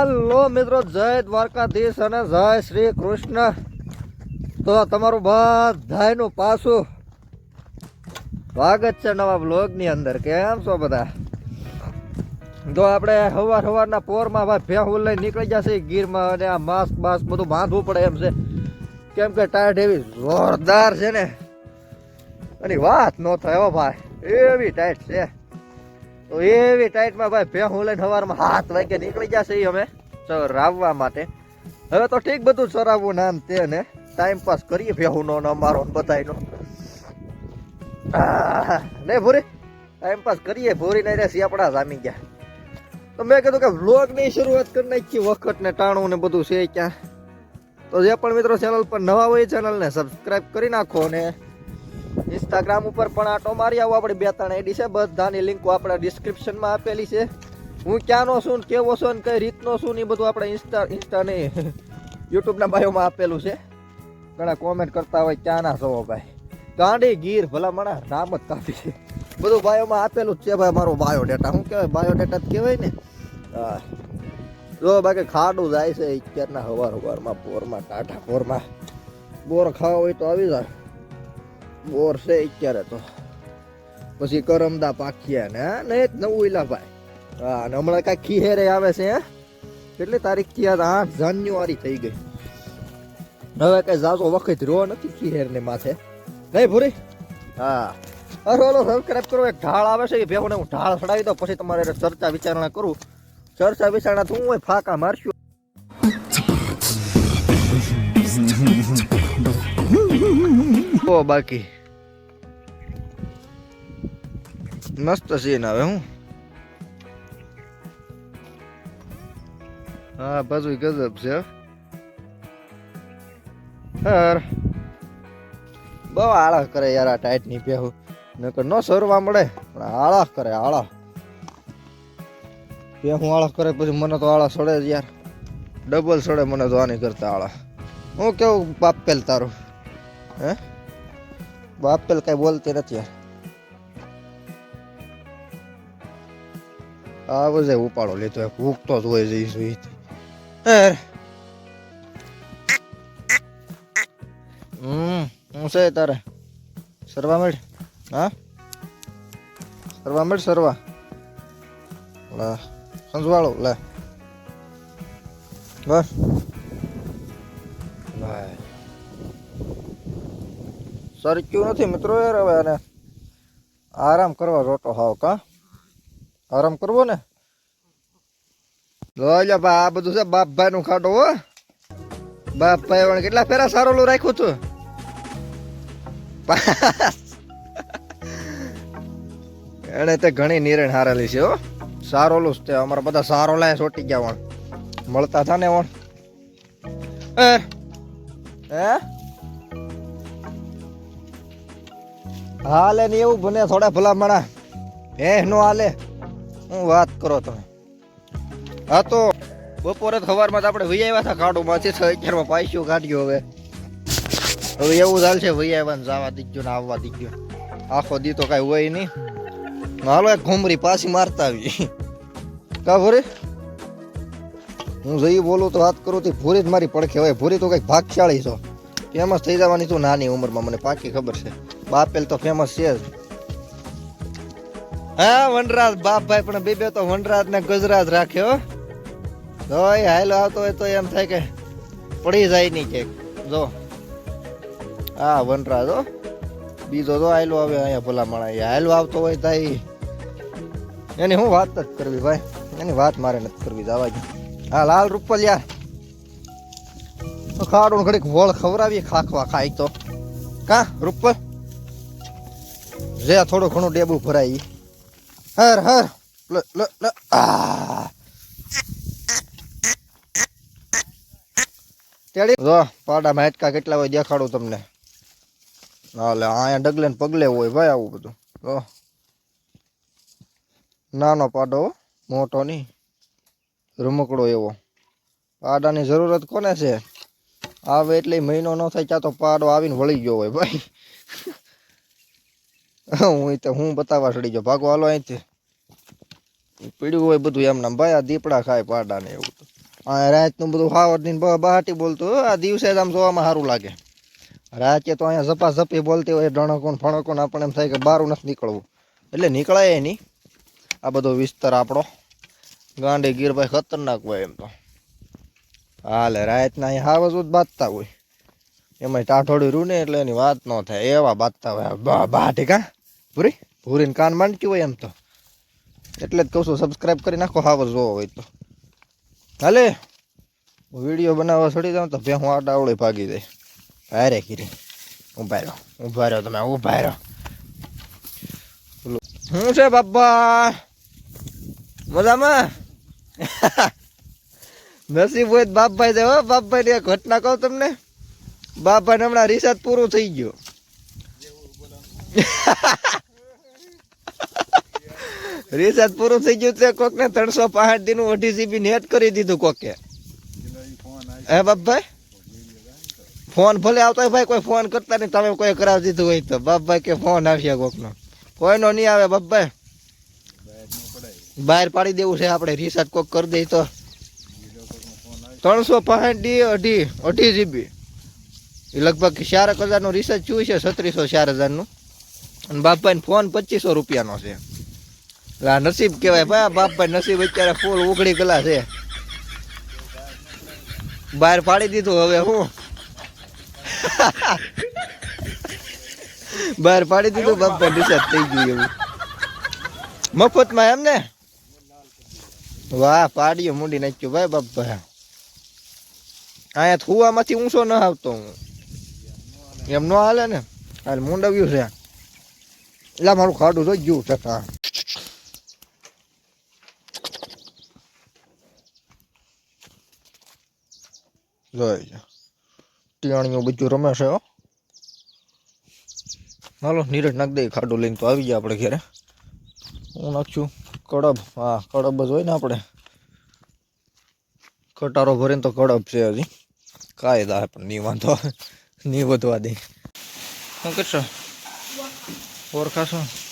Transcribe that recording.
હાલો મિત્રો, જય દ્વારકાધીશ અને જય શ્રી કૃષ્ણ. તો તમારું બધાનું પાછું સ્વાગત છે નવા બ્લોગની અંદર. કેમ છો બધા? તો આપણે સવાર સવારના પોરમાં ભાઈ ભેહું લઈ નીકળી જશે ગીરમાં અને આ માસ્ક બાસ્ક બધું બાંધવું પડે એમ છે. કેમ કે ટાયટ એવી જોરદાર છે ને. એની વાત ન થાય હો ભાઈ. એવી ટાઈટ છે. તો એવી ટાઈટમાં ભાઈ ભેહું લઈને સવારમાં હાથ વાગે નીકળી જશે અમે. ચરાવવા માટે. હવે તો ઠીક બધું ચરાવવું નામ તે ને. ટાઈમ પાસ કરીએ ભેહુંનો ને અમારો બધાયનો. ને ભૂરી ટાઈમ પાસ કરીએ. ભૂરી ને આપણા જામી ગયા. તો મેં કીધું કે વ્લોગની શરૂઆત કરી નાખી, વખત ને ટાણું ને બધું છે ક્યાં. તો જે પણ મિત્રો ચેનલ પર નવા હોય ચેનલને સબસ્ક્રાઈબ કરી નાખો ને. ઇન્સ્ટાગ્રામ ઉપર પણ આટો મારી આવો. આપણે બે ત્રણ આઈડી છે. બધાની લિંકો આપણા ડિસ્ક્રિપ્શનમાં આપેલી છે. હું ક્યાંનો છું ને કેવો છું ને કઈ રીતનો છું ને એ બધું આપણે ઇન્સ્ટા ઇન્સ્ટા ને યુટ્યુબના બાયોમાં આપેલું છે. ઘણા કોમેન્ટ કરતા હોય ક્યાંના છો ભાઈ. ગાંડી ગીર ભલા મણા નામ જ કાફી છે. બધું બાયોમાં આપેલું જ છે ભાઈ મારો બાયોડેટા. શું કહેવાય? બાયોડેટા જ કહેવાય ને? જો બાકી ખાડું જાય છે અત્યારના હવાર હવારમાં પોરમાં ટાટા પોરમાં. બોર ખાવા હોય તો આવી જાય. બોર છે અત્યારે તો. પછી કરમદા પાખિયા ને ને જ નવું ઇલા ભાઈ હા અને હમણાં કાંઈ ખીહેરે આવે છે, હે? કેટલી તારીખથી યાદ આઠ જાન્યુઆરી થઈ ગઈ. હવે કઈ જાજો વખત રો નથી ખીહેર ને માથે. નહીં, ભૂરી? હા. અરે ઓલો સબસ્ક્રાઈબ કરો. એક ઢાળ આવે છે કે ભેગો હું ઢાળ ચડાવી દઉં, પછી તમારે ચર્ચા વિચારણા કરું. ચર્ચા વિચારણા તો હું ફાકા મારશું. ઓ બાકી? મસ્ત સીન આવે હું. હા, પાછું ગજબ છે યાર બહુ આળખ કરે યાર આ ટાઈટની પહેવું. નકર ન સરવા મળે, પણ આળખ કરે, આળસ. પહેવું આળખ કરે, પછી મને તો આળા સડે જ યાર. ડબલ સડે મને તો આની કરતા આળા હું કેવું બાપેલ તારું? હે? બાપેલ કઈ બોલતી નથી. આવો બધે ઉપાડો લીધો ભૂખતો જ હોય જઈશ યાર હમ, હું છે તારે? સરવા મેળ. હા? સરવા મેળ સરવા. લે, સંજવાળો, લે. બસ. ભાઈ સરક્યું નથી મિત્રો યાર હવે આને. આરામ કરવા રોટો હાવ કા. આરામ કરવો ને? જોઈ બા, આ બધું છે બાપભાઈ નું ખાટો હો. બાપભાઈ વણ કેટલા ફેરા સારોલું રાખ્યું છું એને તે ઘણી નિરણ હારેલી છે હો. સારોલું જ તે, અમારા બધા સારો લાય સોટી ગયા વણ મળતા હતા ને વણ હે હે? હાલે ને એવું બને થોડા ભલા મણા હે, નો હાલે. હું વાત કરો તમે? હા તો, બપોરે સવારમાં આપણે વહી આવ્યા હતા કાઢુમાંથી છ અત્યારમાં પાઈશું કાઢ્યો હવે. હવે એવું ચાલ છે, વહી આવ્યા ને જવા દીધું ને આવવા દીધું. આખો દી તો કાંઈ હોય નહીં. હાલો એક ઘૂમરી પાછી મારતા આવી કા ભૂરી? હું જઈ બોલું તો વાત કરું તે ભૂરી જ મારી પડખે હોય. ભૂરી તો કંઈક ભાગશાળી છો. ફેમસ થઈ જવાની તું નાની ઉંમરમાં, મને પાકી ખબર છે. બાપેલ તો ફેમસ છે જ. હા, વનરાજ બાપભાઈ પણ બે બે તો વનરાજ ને ગજરાજ રાખ્યો તોય હાલો આવતો હોય તો એમ થાય કે પડી જાય નહીં કે જો હા વનરાજ, હો. બીજો તો આયલો આવે અહીંયા ભલા માણા એ હાયલો આવતો હોય તાઈ એની હું વાત જ કરવી ભાઈ? એની વાત મારે નથી કરવી, જવા હા, લાલ રૂપલ યાર ખાડું ઘડીક વળ ખવડાવીએ ખાખવા ખાય તો. કા, રૂપલ? જે, થોડું ઘણું ડેબુ ભરાય. હર હર. લ લ લ. જો, પાડામાં માટકા કેટલા હોય દેખાડું તમને. હાલે અહીંયા ડગલે પગલે હોય ભાઈ આવું બધું. જો. નાનો પાડો મોટો નહીં. રમકડો એવો. પાડાની જરૂરત કોને છે? આવે એટલે મહિનો ન થાય, ત્યાં તો પાડો આવીને વળી ગયો હોય ભાઈ. હું તો હું બતાવવા ચડી જો ભાગો હાલો અહીંથી. પીડ્યું હોય બધું એમના ભાઈ, આ દીપડા ખાય પાડા ને એવું આ રાતનું બધું હાવડની ને બ- બહાટી બોલતું. આ દિવસે જ આમ જોવામાં સારું લાગે. રાતે તો અહીંયા ઝપા ઝપી બોલતી હોય, ડણકોન ફણકોન આપણને એમ થાય કે બારું નથી નીકળવું. એટલે નીકળાય નહીં. આ બધો વિસ્તાર આપણો. ગાંડી ગીરભાઈ ખતરનાક હોય એમ તો. હાલે, રાતના અહીંયા હાવજ જ બાંધતા હોય. એમાં ટાઠોડી રૂ ને એટલે એની વાત ન થાય. એવા બાંધતા હોય. બા બાટી કા? પૂરી? પૂરીને કાન માંડતી હોય એમ તો. એટલે જ કહું છું સબસ્ક્રાઈબ કરી નાખો હાવજ જોવો હોય તો. હાલે? વીડિયો બનાવવા છોડી દઉં તો બે હું આવડે ભાગી જાય. હારે કીરી. ઊભા રહ્યો ઊભા રહ્યો તમે ઊભા રહ્યો શું છે બાપા? મજામાં? નસીબ હોય બાપભાઈ છે હો બાપભાઈ એક ઘટના કહું તમને. બાપભાઈ હમણાં રિસાદ પૂરું થઈ ગયું. રિસાર્જ પૂરું થઈ ગયું છે કોક ને ત્રણસો પાંસઠ દીનું અઢી જીબી નેટ કરી દીધું કોકે. હે બાપભાઈ? ફોન ભલે આવતો હોય ભાઈ, કોઈ ફોન કરતા નહીં, તમે કોઈ કરાવી દીધું હોય તો. બાપભાઈ કે ફોન આવ્યા કોકનો. કોઈનો નહીં આવે બાપભાઈ. બહાર પાડી દેવું છે આપણે રિચાર્જ કોક કરી દઈએ તો. ત્રણસો પાંસઠ ડી, અઢી અઢી જીબી એ લગભગ ચાર હજારનું રિસાર્જ થયું છે, છત્રીસો ચાર હજારનું. અને બાપભાઈને ફોન પચીસો રૂપિયાનો છે. આ નસીબ કહેવાય ભાઈ બાપ ભાઈ નસીબ અત્યારે ફૂલ ઉઘડી ગયેલા છે. બહાર પાડી દીધું હવે હું. બહાર પાડી દીધું બાપભાઈ નિશાદ થઈ ગયું એવું. મફતમાં એમ ને વાહ, પાડીઓ મૂડી નાખ્યું, ભાઈ બાપભાઈ અહીંયા થુવામાંથી ઊંચો ન આવતો હું. એમ ન હાલે ને. હાલ મુંડવ્યું છે. એટલે મારું ખાડું જોઈ ગયું છતાં જોઈ. જા. ટિયાણીઓ બધું રમે છે, હો. હાલો, નીરજ નાખ દઈએ ખાડું લઈને તો આવી ગયા આપણે ઘરે. હું નાખશું કડબ. હા, કડબ જ હોય ને આપણે. કટારો ભરીને તો કડબ છે હજી. કાયદા પણ નહીં વાંધો. નહીં વધવા દે. શું કરશો? ઓળખાશો